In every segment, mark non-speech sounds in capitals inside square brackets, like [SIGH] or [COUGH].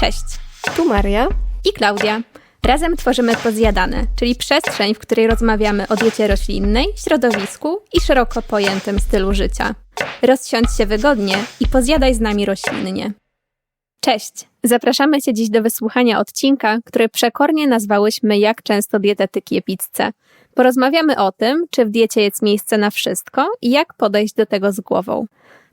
Cześć, Tu Maria. i Klaudia. Razem tworzymy Pozjadane, czyli przestrzeń, w której rozmawiamy o diecie roślinnej, środowisku i szeroko pojętym stylu życia. Rozsiądź się wygodnie i pozjadaj z nami roślinnie. Cześć! Zapraszamy Cię dziś do wysłuchania odcinka, który przekornie nazwałyśmy Jak często dietetyk je pizzę. Porozmawiamy o tym, czy w diecie jest miejsce na wszystko i jak podejść do tego z głową.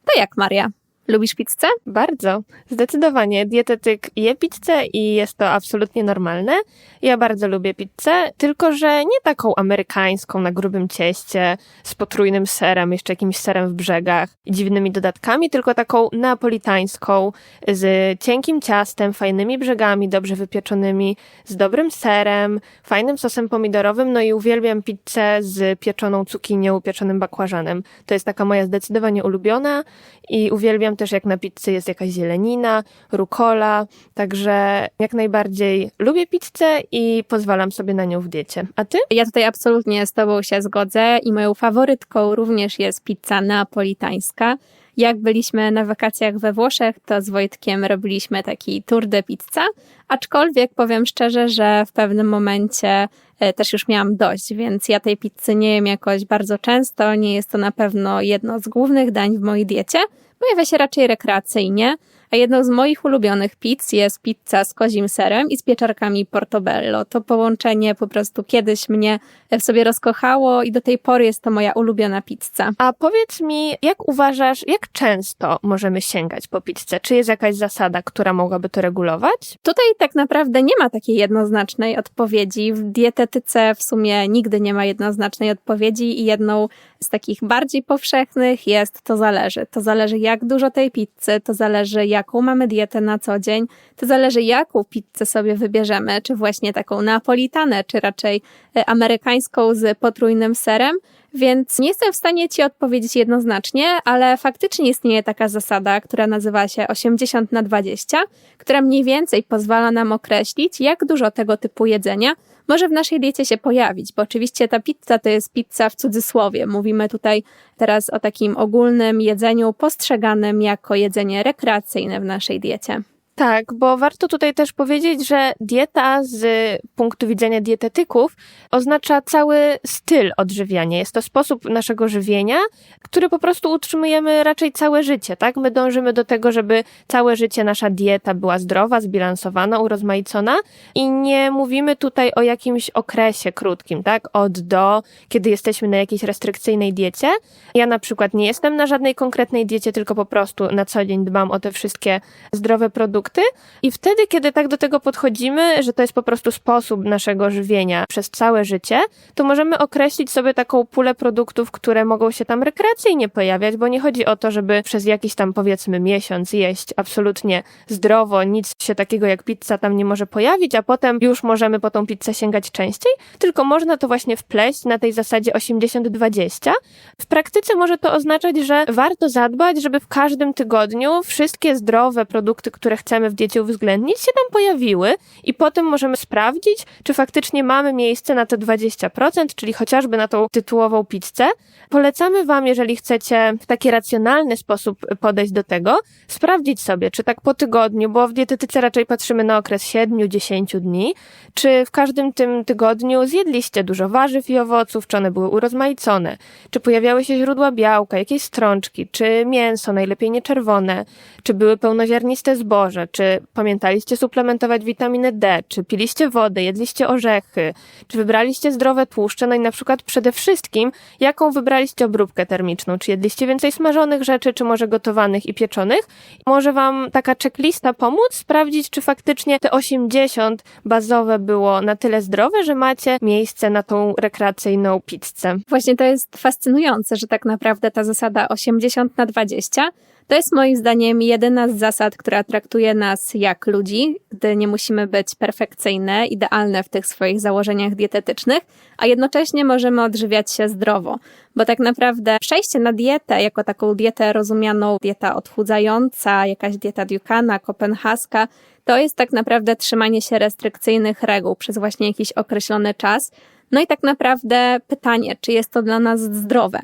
To jak, Maria? Lubisz pizzę? Bardzo. Zdecydowanie. Dietetyk je pizzę i jest to absolutnie normalne. Ja bardzo lubię pizzę, tylko że nie taką amerykańską na grubym cieście z potrójnym serem, jeszcze jakimś serem w brzegach i dziwnymi dodatkami, tylko taką neapolitańską z cienkim ciastem, fajnymi brzegami, dobrze wypieczonymi, z dobrym serem, fajnym sosem pomidorowym, no i uwielbiam pizzę z pieczoną cukinią, pieczonym bakłażanem. To jest taka moja zdecydowanie ulubiona i uwielbiam też jak na pizzy jest jakaś zielenina, rukola, także jak najbardziej lubię pizzę i pozwalam sobie na nią w diecie. A ty? Ja tutaj absolutnie z Tobą się zgodzę i moją faworytką również jest pizza neapolitańska. Jak byliśmy na wakacjach we Włoszech, to z Wojtkiem robiliśmy taki tour de pizza, aczkolwiek powiem szczerze, że w pewnym momencie e, też już miałam dość, więc ja tej pizzy nie jem jakoś bardzo często, nie jest to na pewno jedno z głównych dań w mojej diecie, pojawia się raczej rekreacyjnie, a jedną z moich ulubionych pizz jest pizza z kozim serem i z pieczarkami portobello. To połączenie po prostu kiedyś mnie w sobie rozkochało i do tej pory jest to moja ulubiona pizza. A powiedz mi, jak uważasz, jak często możemy sięgać po pizzę? Czy jest jakaś zasada, która mogłaby to regulować? Tutaj tak naprawdę nie ma takiej jednoznacznej odpowiedzi. W dietetyce w sumie nigdy nie ma jednoznacznej odpowiedzi i jedną z takich bardziej powszechnych jest to zależy. To zależy jak dużo tej pizzy, to zależy jaką mamy dietę na co dzień, to zależy jaką pizzę sobie wybierzemy, czy właśnie taką napolitanę, czy raczej e, amerykańską z potrójnym serem. Więc nie jestem w stanie Ci odpowiedzieć jednoznacznie, ale faktycznie istnieje taka zasada, która nazywa się 80 na 20, która mniej więcej pozwala nam określić, jak dużo tego typu jedzenia może w naszej diecie się pojawić, bo oczywiście ta pizza to jest pizza w cudzysłowie. Mówimy tutaj teraz o takim ogólnym jedzeniu postrzeganym jako jedzenie rekreacyjne w naszej diecie. Tak, bo warto tutaj też powiedzieć, że dieta z punktu widzenia dietetyków oznacza cały styl odżywiania. Jest to sposób naszego żywienia, który po prostu utrzymujemy raczej całe życie, tak? My dążymy do tego, żeby całe życie nasza dieta była zdrowa, zbilansowana, urozmaicona i nie mówimy tutaj o jakimś okresie krótkim, tak? Od do, kiedy jesteśmy na jakiejś restrykcyjnej diecie. Ja na przykład nie jestem na żadnej konkretnej diecie, tylko po prostu na co dzień dbam o te wszystkie zdrowe produkty i wtedy, kiedy tak do tego podchodzimy, że to jest po prostu sposób naszego żywienia przez całe życie, to możemy określić sobie taką pulę produktów, które mogą się tam rekreacyjnie pojawiać, bo nie chodzi o to, żeby przez jakiś tam powiedzmy miesiąc jeść absolutnie zdrowo, nic się takiego jak pizza tam nie może pojawić, a potem już możemy po tą pizzę sięgać częściej, tylko można to właśnie wpleść na tej zasadzie 80-20. W praktyce może to oznaczać, że warto zadbać, żeby w każdym tygodniu wszystkie zdrowe produkty, które chcemy w diecie uwzględnić, się tam pojawiły i potem możemy sprawdzić, czy faktycznie mamy miejsce na te 20%, czyli chociażby na tą tytułową pizzę. Polecamy Wam, jeżeli chcecie w taki racjonalny sposób podejść do tego, sprawdzić sobie, czy tak po tygodniu, bo w dietetyce raczej patrzymy na okres 7-10 dni, czy w każdym tym tygodniu zjedliście dużo warzyw i owoców, czy one były urozmaicone, czy pojawiały się źródła białka, jakieś strączki, czy mięso, najlepiej nie czerwone, czy były pełnoziarniste zboże, czy pamiętaliście suplementować witaminę D, czy piliście wodę, jedliście orzechy, czy wybraliście zdrowe tłuszcze, no i na przykład przede wszystkim, jaką wybraliście obróbkę termiczną, czy jedliście więcej smażonych rzeczy, czy może gotowanych i pieczonych. Może Wam taka checklista pomóc sprawdzić, czy faktycznie te 80 bazowe było na tyle zdrowe, że macie miejsce na tą rekreacyjną pizzę. Właśnie to jest fascynujące, że tak naprawdę ta zasada 80 na 20 to jest moim zdaniem jedyna z zasad, która traktuje nas jak ludzi, gdy nie musimy być perfekcyjne, idealne w tych swoich założeniach dietetycznych, a jednocześnie możemy odżywiać się zdrowo. Bo tak naprawdę przejście na dietę, jako taką dietę rozumianą, dieta odchudzająca, jakaś dieta Ducana, kopenhaska, to jest tak naprawdę trzymanie się restrykcyjnych reguł przez właśnie jakiś określony czas. No i tak naprawdę pytanie, czy jest to dla nas zdrowe?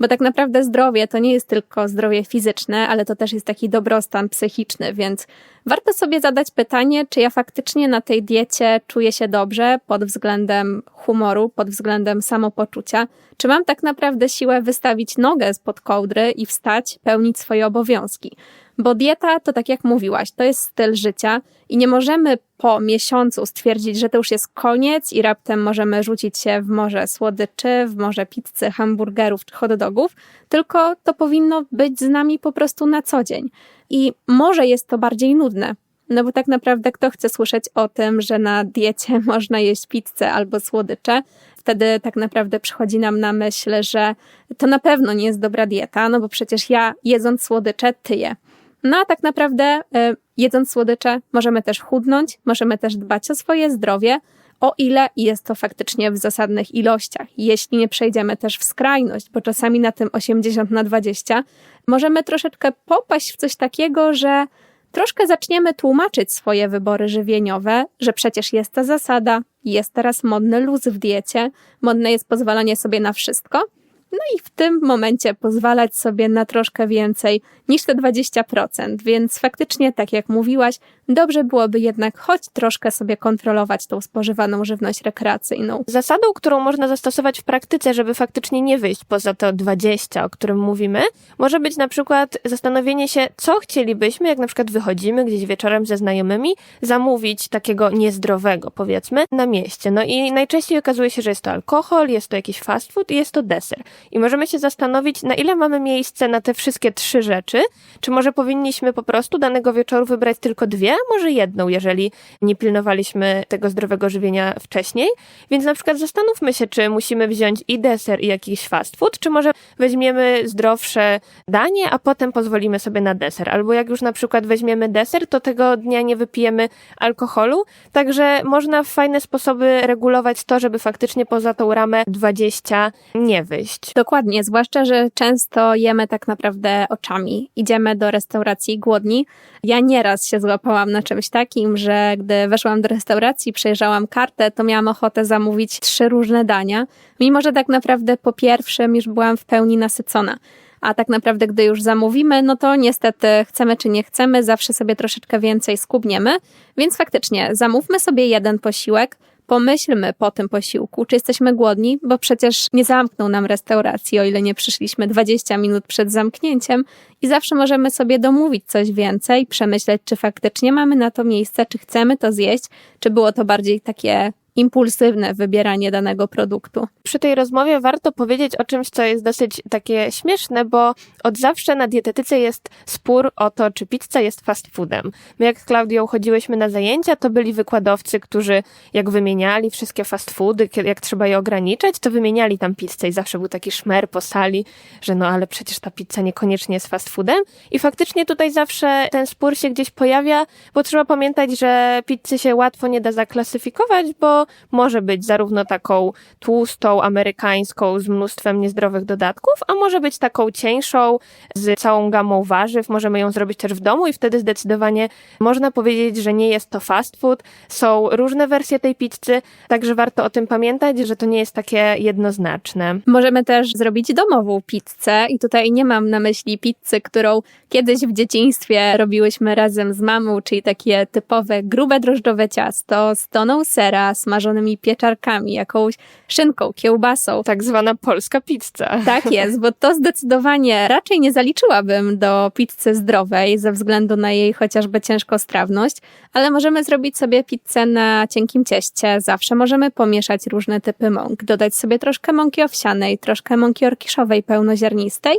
Bo tak naprawdę zdrowie to nie jest tylko zdrowie fizyczne, ale to też jest taki dobrostan psychiczny, więc warto sobie zadać pytanie, czy ja faktycznie na tej diecie czuję się dobrze pod względem humoru, pod względem samopoczucia, czy mam tak naprawdę siłę wystawić nogę spod kołdry i wstać, pełnić swoje obowiązki. Bo dieta to tak jak mówiłaś, to jest styl życia i nie możemy po miesiącu stwierdzić, że to już jest koniec i raptem możemy rzucić się w morze słodyczy, w morze pizzy, hamburgerów czy hot dogów, tylko to powinno być z nami po prostu na co dzień. I może jest to bardziej nudne, no bo tak naprawdę kto chce słyszeć o tym, że na diecie [LAUGHS] można jeść pizzę albo słodycze, wtedy tak naprawdę przychodzi nam na myśl, że to na pewno nie jest dobra dieta, no bo przecież ja jedząc słodycze tyję. No a tak naprawdę y, jedząc słodycze możemy też chudnąć, możemy też dbać o swoje zdrowie, o ile jest to faktycznie w zasadnych ilościach. Jeśli nie przejdziemy też w skrajność, bo czasami na tym 80 na 20 możemy troszeczkę popaść w coś takiego, że troszkę zaczniemy tłumaczyć swoje wybory żywieniowe, że przecież jest ta zasada, jest teraz modny luz w diecie, modne jest pozwalanie sobie na wszystko – no i w tym momencie pozwalać sobie na troszkę więcej niż te 20%, więc faktycznie, tak jak mówiłaś, dobrze byłoby jednak choć troszkę sobie kontrolować tą spożywaną żywność rekreacyjną. Zasadą, którą można zastosować w praktyce, żeby faktycznie nie wyjść poza to 20, o którym mówimy, może być na przykład zastanowienie się, co chcielibyśmy, jak na przykład wychodzimy gdzieś wieczorem ze znajomymi, zamówić takiego niezdrowego, powiedzmy, na mieście. No i najczęściej okazuje się, że jest to alkohol, jest to jakiś fast food i jest to deser. I możemy się zastanowić, na ile mamy miejsce na te wszystkie trzy rzeczy, czy może powinniśmy po prostu danego wieczoru wybrać tylko dwie, może jedną, jeżeli nie pilnowaliśmy tego zdrowego żywienia wcześniej. Więc na przykład zastanówmy się, czy musimy wziąć i deser, i jakiś fast food, czy może weźmiemy zdrowsze danie, a potem pozwolimy sobie na deser. Albo jak już na przykład weźmiemy deser, to tego dnia nie wypijemy alkoholu. Także można w fajne sposoby regulować to, żeby faktycznie poza tą ramę 20 nie wyjść. Dokładnie, zwłaszcza, że często jemy tak naprawdę oczami. Idziemy do restauracji głodni. Ja nieraz się złapałam na czymś takim, że gdy weszłam do restauracji, przejrzałam kartę, to miałam ochotę zamówić trzy różne dania, mimo że tak naprawdę po pierwszym już byłam w pełni nasycona. A tak naprawdę, gdy już zamówimy, no to niestety chcemy czy nie chcemy, zawsze sobie troszeczkę więcej skubniemy. Więc faktycznie zamówmy sobie jeden posiłek, pomyślmy po tym posiłku, czy jesteśmy głodni, bo przecież nie zamkną nam restauracji, o ile nie przyszliśmy 20 minut przed zamknięciem i zawsze możemy sobie domówić coś więcej, przemyśleć, czy faktycznie mamy na to miejsce, czy chcemy to zjeść, czy było to bardziej takie impulsywne wybieranie danego produktu. Przy tej rozmowie warto powiedzieć o czymś, co jest dosyć takie śmieszne, bo od zawsze na dietetyce jest spór o to, czy pizza jest fast foodem. My jak z Klaudią chodziłyśmy na zajęcia, to byli wykładowcy, którzy jak wymieniali wszystkie fast foody, jak trzeba je ograniczać, to wymieniali tam pizzę i zawsze był taki szmer po sali, że no ale przecież ta pizza niekoniecznie jest fast foodem. I faktycznie tutaj zawsze ten spór się gdzieś pojawia, bo trzeba pamiętać, że pizzy się łatwo nie da zaklasyfikować, bo może być zarówno taką tłustą, amerykańską z mnóstwem niezdrowych dodatków, a może być taką cieńszą z całą gamą warzyw. Możemy ją zrobić też w domu i wtedy zdecydowanie można powiedzieć, że nie jest to fast food. Są różne wersje tej pizzy, także warto o tym pamiętać, że to nie jest takie jednoznaczne. Możemy też zrobić domową pizzę i tutaj nie mam na myśli pizzy, którą kiedyś w dzieciństwie robiłyśmy razem z mamą, czyli takie typowe grube drożdżowe ciasto z toną sera, smażonego smażonymi pieczarkami, jakąś szynką, kiełbasą. Tak zwana polska pizza. Tak jest, bo to zdecydowanie raczej nie zaliczyłabym do pizzy zdrowej ze względu na jej chociażby ciężkostrawność, ale możemy zrobić sobie pizzę na cienkim cieście. Zawsze możemy pomieszać różne typy mąk, dodać sobie troszkę mąki owsianej, troszkę mąki orkiszowej pełnoziarnistej,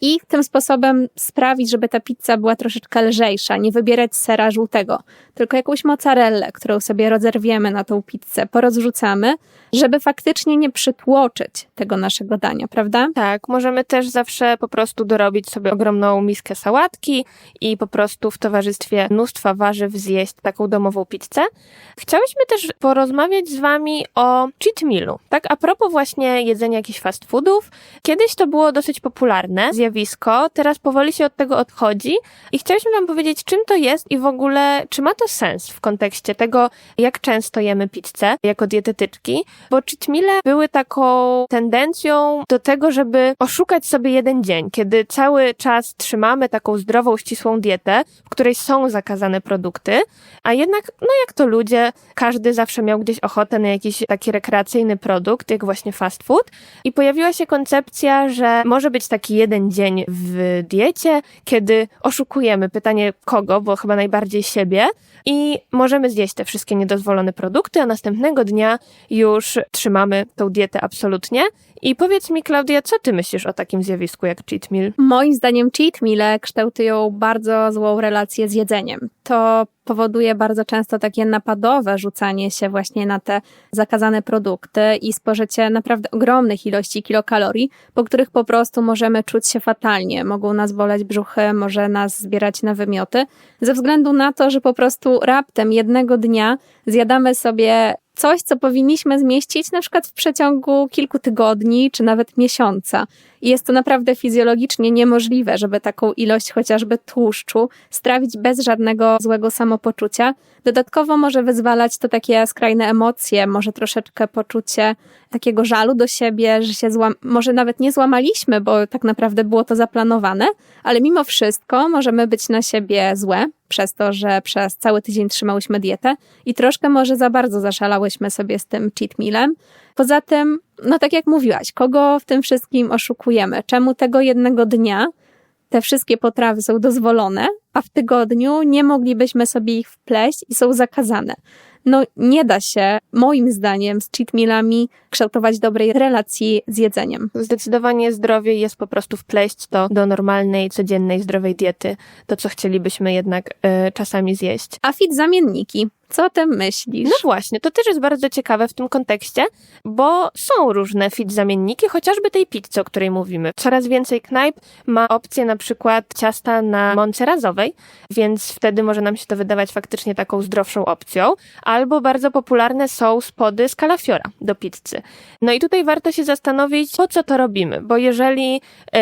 i tym sposobem sprawić, żeby ta pizza była troszeczkę lżejsza, nie wybierać sera żółtego, tylko jakąś mozzarellę, którą sobie rozerwiemy na tą pizzę, porozrzucamy, żeby faktycznie nie przytłoczyć tego naszego dania, prawda? Tak, możemy też zawsze po prostu dorobić sobie ogromną miskę sałatki i po prostu w towarzystwie mnóstwa warzyw zjeść taką domową pizzę. Chciałyśmy też porozmawiać z Wami o cheat mealu, tak? A propos właśnie jedzenia jakichś fast foodów. Kiedyś to było dosyć popularne, zjawisko, teraz powoli się od tego odchodzi i chcieliśmy Wam powiedzieć, czym to jest i w ogóle, czy ma to sens w kontekście tego, jak często jemy pizzę jako dietetyczki, bo cheat były taką tendencją do tego, żeby oszukać sobie jeden dzień, kiedy cały czas trzymamy taką zdrową, ścisłą dietę, w której są zakazane produkty, a jednak, no jak to ludzie, każdy zawsze miał gdzieś ochotę na jakiś taki rekreacyjny produkt, jak właśnie fast food i pojawiła się koncepcja, że może być taki jeden dzień w diecie, kiedy oszukujemy, pytanie kogo, bo chyba najbardziej siebie i możemy zjeść te wszystkie niedozwolone produkty, a następnego dnia już trzymamy tą dietę absolutnie. I powiedz mi, Klaudia, co ty myślisz o takim zjawisku jak cheat meal? Moim zdaniem cheat meale kształtują bardzo złą relację z jedzeniem. To powoduje bardzo często takie napadowe rzucanie się właśnie na te zakazane produkty i spożycie naprawdę ogromnych ilości kilokalorii, po których po prostu możemy czuć się fatalnie. Mogą nas boleć brzuchy, może nas zbierać na wymioty, ze względu na to, że po prostu raptem jednego dnia zjadamy sobie coś, co powinniśmy zmieścić na przykład w przeciągu kilku tygodni czy nawet miesiąca. I jest to naprawdę fizjologicznie niemożliwe, żeby taką ilość chociażby tłuszczu strawić bez żadnego złego samopoczucia. Dodatkowo może wyzwalać to takie skrajne emocje, może troszeczkę poczucie takiego żalu do siebie, że się złam, może nawet nie złamaliśmy, bo tak naprawdę było to zaplanowane, ale mimo wszystko możemy być na siebie złe przez to, że przez cały tydzień trzymałyśmy dietę i troszkę może za bardzo zaszalałyśmy sobie z tym cheat mealem. Poza tym, no tak jak mówiłaś, kogo w tym wszystkim oszukujemy? Czemu tego jednego dnia te wszystkie potrawy są dozwolone, a w tygodniu nie moglibyśmy sobie ich wpleść i są zakazane? No nie da się, moim zdaniem, z cheat mealami kształtować dobrej relacji z jedzeniem. Zdecydowanie zdrowie jest po prostu wpleść to do normalnej, codziennej, zdrowej diety, to co chcielibyśmy jednak y, czasami zjeść. A fit zamienniki. Co o tym myślisz? No właśnie, to też jest bardzo ciekawe w tym kontekście, bo są różne fit zamienniki, chociażby tej pizzy, o której mówimy. Coraz więcej knajp ma opcję na przykład ciasta na mące razowej, więc wtedy może nam się to wydawać faktycznie taką zdrowszą opcją, albo bardzo popularne są spody z kalafiora do pizzy. No i tutaj warto się zastanowić, po co to robimy, bo jeżeli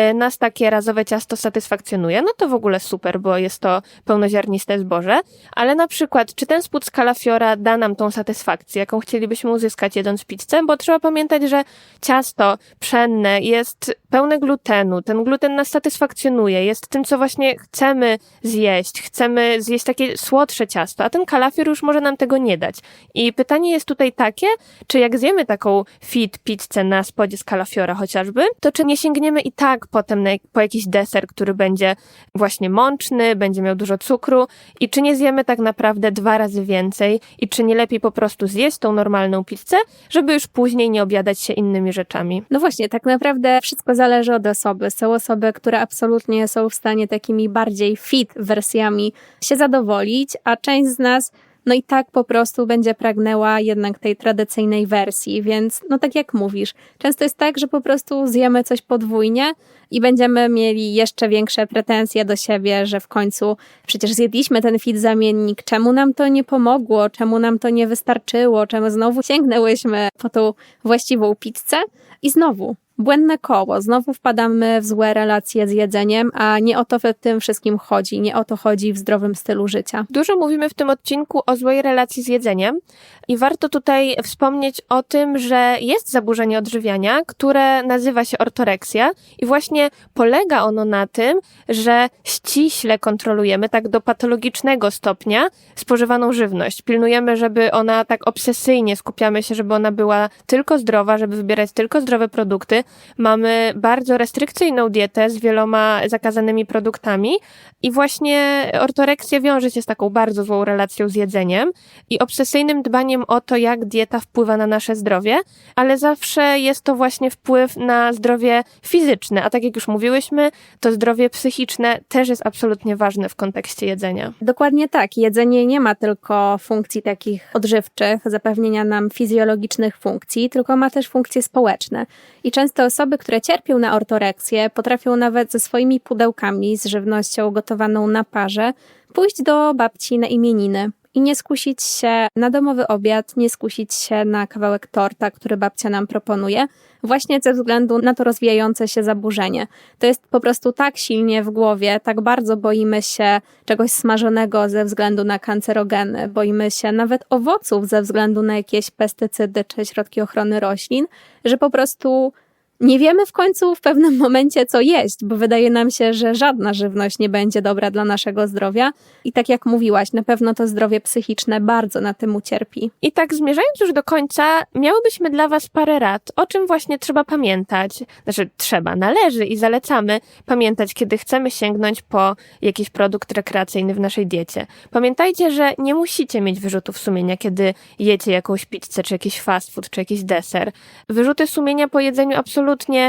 y, nas takie razowe ciasto satysfakcjonuje, no to w ogóle super, bo jest to pełnoziarniste zboże, ale na przykład, czy ten spód z kalafiora da nam tą satysfakcję, jaką chcielibyśmy uzyskać jedząc pizzę, bo trzeba pamiętać, że ciasto pszenne jest pełne glutenu, ten gluten nas satysfakcjonuje, jest tym, co właśnie chcemy zjeść, chcemy zjeść takie słodsze ciasto, a ten kalafior już może nam tego nie dać. I pytanie jest tutaj takie, czy jak zjemy taką fit pizzę na spodzie z kalafiora chociażby, to czy nie sięgniemy i tak potem na, po jakiś deser, który będzie właśnie mączny, będzie miał dużo cukru i czy nie zjemy tak naprawdę dwa razy więcej i czy nie lepiej po prostu zjeść tą normalną pizzę, żeby już później nie obiadać się innymi rzeczami. No właśnie, tak naprawdę wszystko zależy od osoby. Są osoby, które absolutnie są w stanie takimi bardziej fit wersjami się zadowolić, a część z nas no i tak po prostu będzie pragnęła jednak tej tradycyjnej wersji, więc no tak jak mówisz, często jest tak, że po prostu zjemy coś podwójnie i będziemy mieli jeszcze większe pretensje do siebie, że w końcu przecież zjedliśmy ten fit zamiennik, czemu nam to nie pomogło, czemu nam to nie wystarczyło, czemu znowu sięgnęłyśmy po tą właściwą pizzę? I znowu błędne koło. Znowu wpadamy w złe relacje z jedzeniem, a nie o to w tym wszystkim chodzi. Nie o to chodzi w zdrowym stylu życia. Dużo mówimy w tym odcinku o złej relacji z jedzeniem i warto tutaj wspomnieć o tym, że jest zaburzenie odżywiania, które nazywa się ortoreksja i właśnie polega ono na tym, że ściśle kontrolujemy tak do patologicznego stopnia spożywaną żywność. Pilnujemy, żeby ona tak obsesyjnie skupiamy się, żeby ona była tylko zdrowa, żeby wybierać tylko zdrowe produkty, mamy bardzo restrykcyjną dietę z wieloma zakazanymi produktami i właśnie ortoreksja wiąże się z taką bardzo złą relacją z jedzeniem i obsesyjnym dbaniem o to, jak dieta wpływa na nasze zdrowie, ale zawsze jest to właśnie wpływ na zdrowie fizyczne, a tak jak już mówiłyśmy, to zdrowie psychiczne też jest absolutnie ważne w kontekście jedzenia. Dokładnie tak. Jedzenie nie ma tylko funkcji takich odżywczych, zapewnienia nam fizjologicznych funkcji, tylko ma też funkcje społeczne. I często osoby, które cierpią na ortoreksję, potrafią nawet ze swoimi pudełkami z żywnością gotowaną na parze pójść do babci na imieniny i nie skusić się na domowy obiad, nie skusić się na kawałek torta, który babcia nam proponuje, właśnie ze względu na to rozwijające się zaburzenie. To jest po prostu tak silnie w głowie, tak bardzo boimy się czegoś smażonego ze względu na kancerogeny, boimy się nawet owoców ze względu na jakieś pestycydy czy środki ochrony roślin, że po prostu nie wiemy w końcu w pewnym [LAUGHS] momencie, co jeść, bo wydaje nam się, że żadna żywność nie będzie dobra dla naszego zdrowia. I tak jak mówiłaś, na pewno to zdrowie psychiczne bardzo na tym ucierpi. I tak zmierzając już do końca, miałybyśmy dla Was parę rad, o czym właśnie trzeba pamiętać. Znaczy, trzeba, należy i zalecamy pamiętać, kiedy chcemy sięgnąć po jakiś produkt rekreacyjny w naszej diecie. Pamiętajcie, że nie musicie mieć wyrzutów sumienia, kiedy jecie jakąś pizzę, czy jakiś fast food, czy jakiś deser. Wyrzuty sumienia po jedzeniu absolutnie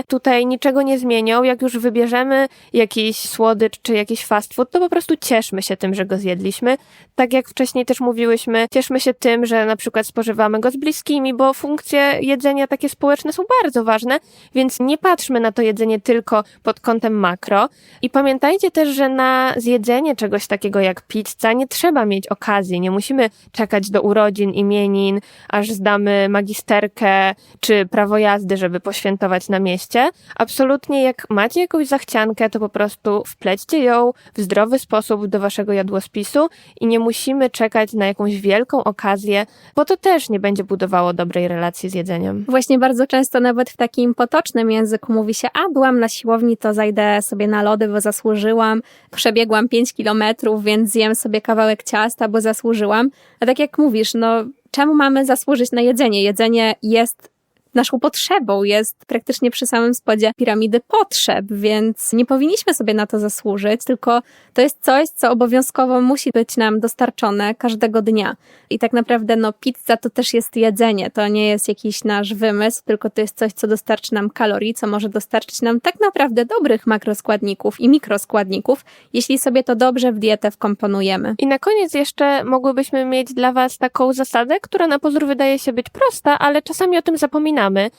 tutaj niczego nie zmienią. Jak już wybierzemy jakiś słodycz, czy jakiś fast food, to po prostu cieszmy się tym, że go zjedliśmy. Tak jak wcześniej też mówiłyśmy, cieszmy się tym, że na przykład spożywamy go z bliskimi, bo funkcje jedzenia takie społeczne są bardzo ważne, więc nie patrzmy na to jedzenie tylko pod kątem makro. I pamiętajcie też, że na zjedzenie czegoś takiego jak pizza nie trzeba mieć okazji, nie musimy czekać do urodzin, imienin, aż zdamy magisterkę czy prawo jazdy, żeby poświętować na mieście. Absolutnie jak macie jakąś zachciankę, to po prostu wplećcie ją w zdrowy sposób do waszego jadłospisu i nie musimy czekać na jakąś wielką okazję, bo to też nie będzie budowało dobrej relacji z jedzeniem. Właśnie bardzo często nawet w takim potocznym języku mówi się, a byłam na siłowni, to zajdę sobie na lody, bo zasłużyłam, przebiegłam 5 kilometrów, więc zjem sobie kawałek ciasta, bo zasłużyłam. A tak jak mówisz, no czemu mamy zasłużyć na jedzenie? Jedzenie jest naszą potrzebą, jest praktycznie przy samym spodzie piramidy potrzeb, więc nie powinniśmy sobie na to zasłużyć, tylko to jest coś, co obowiązkowo musi być nam dostarczone każdego dnia. I tak naprawdę, no, pizza to też jest jedzenie, to nie jest jakiś nasz wymysł, tylko to jest coś, co dostarczy nam kalorii, co może dostarczyć nam tak naprawdę dobrych makroskładników i mikroskładników, jeśli sobie to dobrze w dietę wkomponujemy. I na koniec jeszcze mogłybyśmy mieć dla Was taką zasadę, która na pozór wydaje się być prosta, ale czasami o tym zapominamy zapraszamy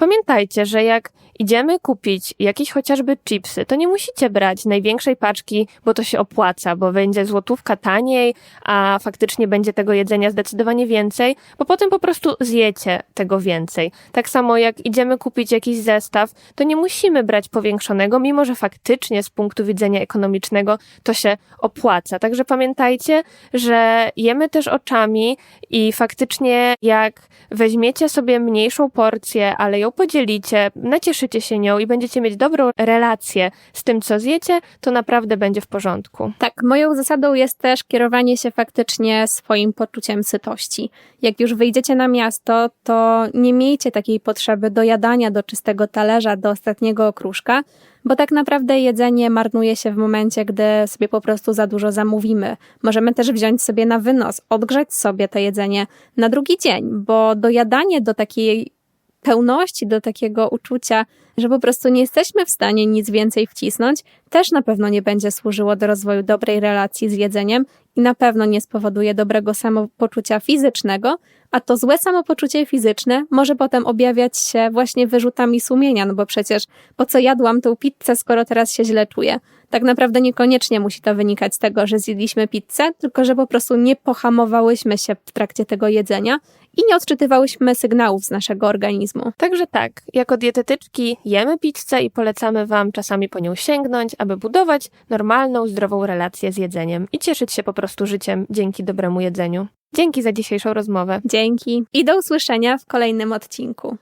Pamiętajcie, że jak idziemy kupić jakieś chociażby chipsy, to nie musicie brać największej paczki, bo to się opłaca, bo będzie złotówka taniej, a faktycznie będzie tego jedzenia zdecydowanie więcej, bo potem po prostu zjecie tego więcej. Tak samo jak idziemy kupić jakiś zestaw, to nie musimy brać powiększonego, mimo że faktycznie z punktu widzenia ekonomicznego to się opłaca. Także pamiętajcie, że jemy też oczami i faktycznie jak weźmiecie sobie mniejszą porcję, ale ją podzielicie, nacieszycie się nią i będziecie mieć dobrą relację z tym, co zjecie, to naprawdę będzie w porządku. Tak, moją zasadą jest też kierowanie się faktycznie swoim poczuciem sytości. Jak już wyjdziecie na miasto, to nie miejcie takiej potrzeby dojadania do czystego talerza, do ostatniego okruszka, bo tak naprawdę jedzenie marnuje się w momencie, gdy sobie po prostu za dużo zamówimy. Możemy też wziąć sobie na wynos, odgrzać sobie to jedzenie na drugi dzień, bo dojadanie do takiej pełności, do takiego uczucia, że po prostu nie jesteśmy w stanie nic więcej wcisnąć, też na pewno nie będzie służyło do rozwoju dobrej relacji z jedzeniem i na pewno nie spowoduje dobrego samopoczucia fizycznego, a to złe samopoczucie fizyczne może potem objawiać się właśnie wyrzutami sumienia, no bo przecież po co jadłam tą pizzę, skoro teraz się źle czuję? Tak naprawdę niekoniecznie musi to wynikać z tego, że zjedliśmy pizzę, tylko że po prostu nie pohamowałyśmy się w trakcie tego jedzenia i nie odczytywałyśmy sygnałów z naszego organizmu. Także tak, jako dietetyczki jemy pizzę i polecamy Wam czasami po nią sięgnąć, aby budować normalną, zdrową relację z jedzeniem i cieszyć się po prostu życiem dzięki dobremu jedzeniu. Dzięki za dzisiejszą rozmowę. Dzięki i do usłyszenia w kolejnym odcinku.